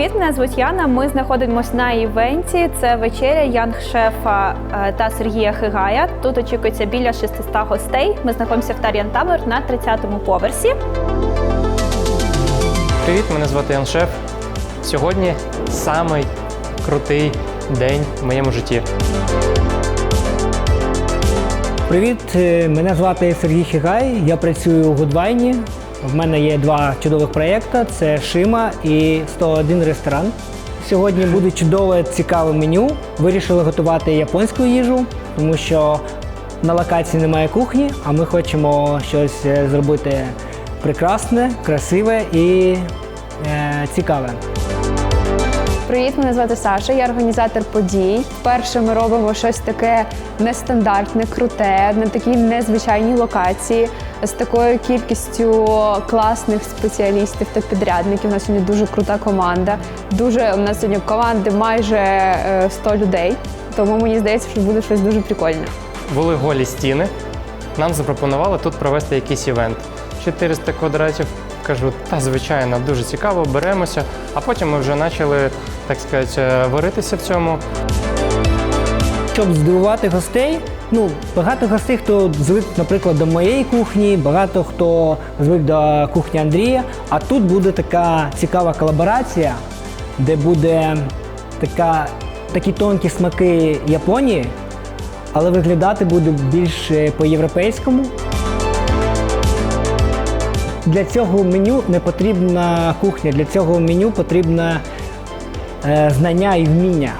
Привіт, мене звуть Яна. Ми знаходимося на івенті. Це вечеря янг-шефа е, та Сергія Хигая. Тут очікується біля 600 гостей. Ми знаходимося в Тар'ян Тавер на 30-му поверсі. Привіт, мене звати Ян Шеф. Сьогодні самий крутий день в моєму житті. Привіт, е, мене звати Сергій Хігай. Я працюю у Гудвайні. В мене є два чудових проєкти: це Шима і 101 ресторан. Сьогодні буде чудове, цікаве меню. Вирішили готувати японську їжу, тому що на локації немає кухні, а ми хочемо щось е, зробити прекрасне, красиве і е, цікаве. Привіт, мене звати Саша, я організатор подій. Вперше ми робимо щось таке нестандартне, круте, на такій незвичайній локації з такою кількістю класних спеціалістів та підрядників. У нас сьогодні дуже крута команда. Дуже у нас сьогодні команди майже е, 100 людей. Тому мені здається, що буде щось дуже прикольне. Були голі стіни. Нам запропонували тут провести якийсь івент. 400 квадратів. Кажу, та звичайно, дуже цікаво, беремося. А потім ми вже почали, так сказати, е, варитися в цьому. Щоб здивувати гостей, ну багато гостей, хто звик, наприклад, до моєї кухні, багато хто звик до кухні Андрія. А тут буде така цікава колаборація, де буде така, такі тонкі смаки Японії, але виглядати буде більш е, по-європейському. Для цього меню не потрібна кухня, для цього меню потрібне е, знання і вміння.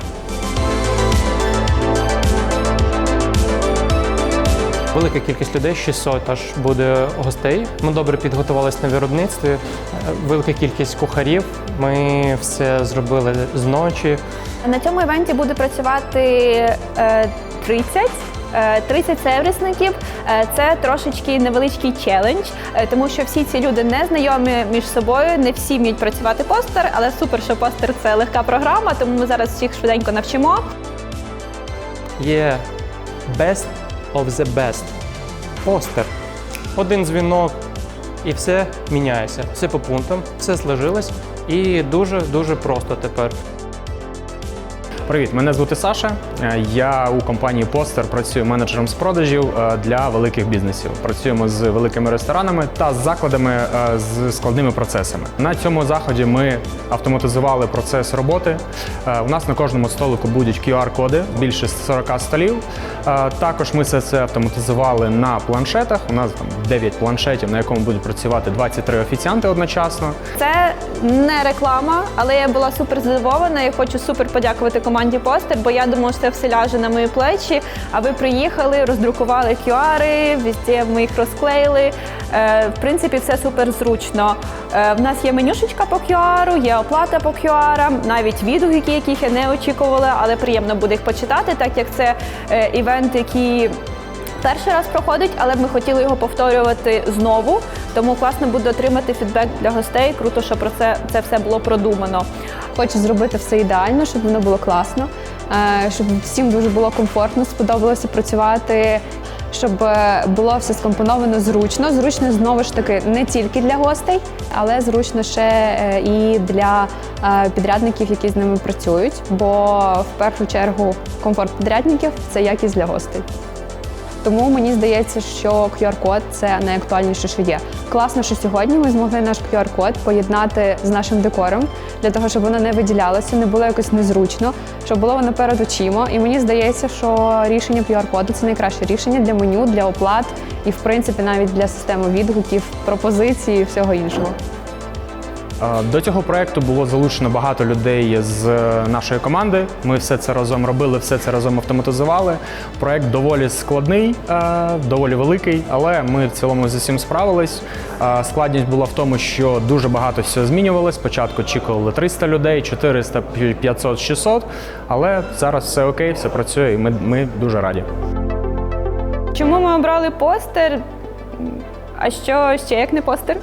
Велика кількість людей, 600 аж буде гостей. Ми добре підготувалися на виробництві. Е, Велика кількість кухарів. Ми все зробили зночі. На цьому івенті буде працювати е, 30. Е, 30 сервісників Е, це трошечки невеличкий челендж, е, тому що всі ці люди не знайомі між собою, не всі вміють працювати постер, але супер, що постер це легка програма, тому ми зараз всіх швиденько навчимо. Є best of the best. Постер. Один дзвінок і все міняється. Все по пунктам, все сложилось і дуже-дуже просто тепер. Привіт, мене звати Саша. Е, Я у компанії Постер працюю менеджером з продажів е, для великих бізнесів. Працюємо з великими ресторанами та з закладами е, з складними процесами. На цьому заході ми автоматизували процес роботи. У нас на кожному столику будуть QR-коди, більше 40 столів. Також ми все це автоматизували на планшетах. У нас там 9 планшетів, на якому будуть працювати 23 офіціанти одночасно. Це не реклама, але я була супер здивована і хочу супер подякувати команді Постер, бо я думала, що це все ляже на мої плечі. А ви приїхали, роздрукували QR, везде ми їх розклеїли. Е, в принципі, все супер зручно. Е, в нас є менюшечка по QR, є оплата по QR, навіть відгуки, яких я не очікувала, але приємно буде їх почитати, так як це е, івент, який перший раз проходить, але ми хотіли його повторювати знову. Тому класно буде отримати фідбек для гостей. Круто, що про це, це все було продумано. Хочу зробити все ідеально, щоб воно було класно, е, щоб всім дуже було комфортно, сподобалося працювати, щоб е, було все скомпоновано зручно. Зручно знову ж таки не тільки для гостей, але зручно ще е, і для підрядників, які з ними працюють. Бо в першу чергу комфорт підрядників це якість для гостей. Тому мені здається, що QR-код це найактуальніше, що є. Класно, що сьогодні ми змогли наш QR-код поєднати з нашим декором для того, щоб воно не виділялося, не було якось незручно, щоб було воно перед очима. І мені здається, що рішення QR-коду це найкраще рішення для меню, для оплат і, в принципі, навіть для системи відгуків, пропозицій і всього іншого. До цього проекту було залучено багато людей з е, нашої команди. Ми все це разом робили, все це разом автоматизували. Проект доволі складний, е, доволі великий, але ми в цілому з усім справились. Е, Складність була в тому, що дуже багато всього змінювалось. Спочатку очікували 300 людей, 400, 500, 600, але зараз все окей, все працює, і ми, ми дуже раді. Чому ми обрали постер? А що ще як не постер?